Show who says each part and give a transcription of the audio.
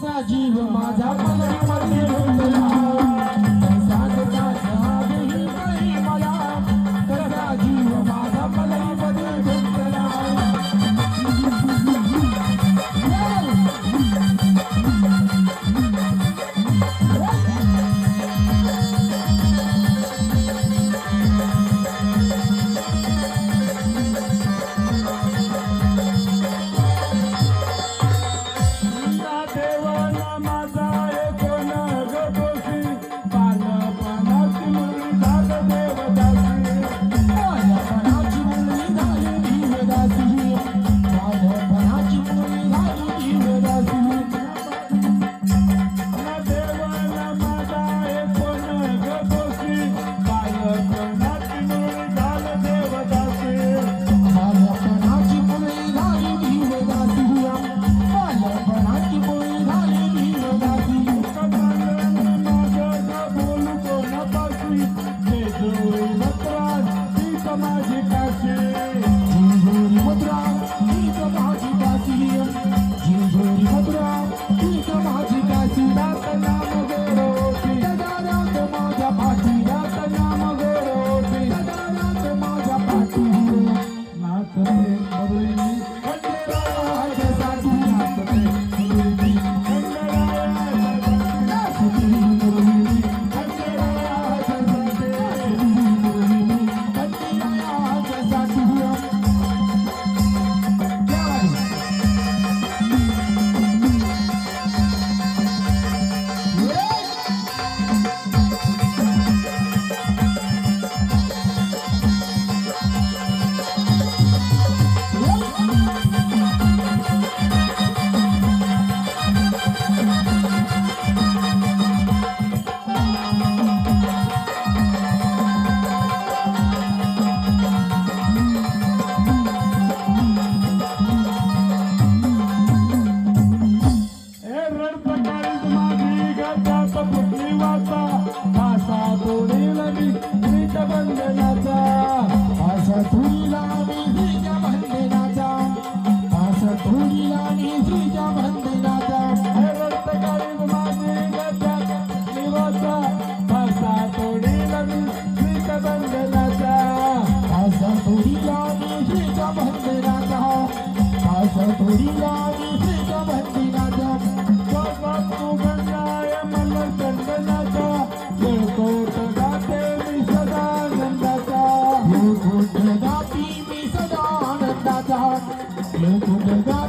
Speaker 1: कसा जीव माझा पलरी मध्ये 蘑菇蘑菇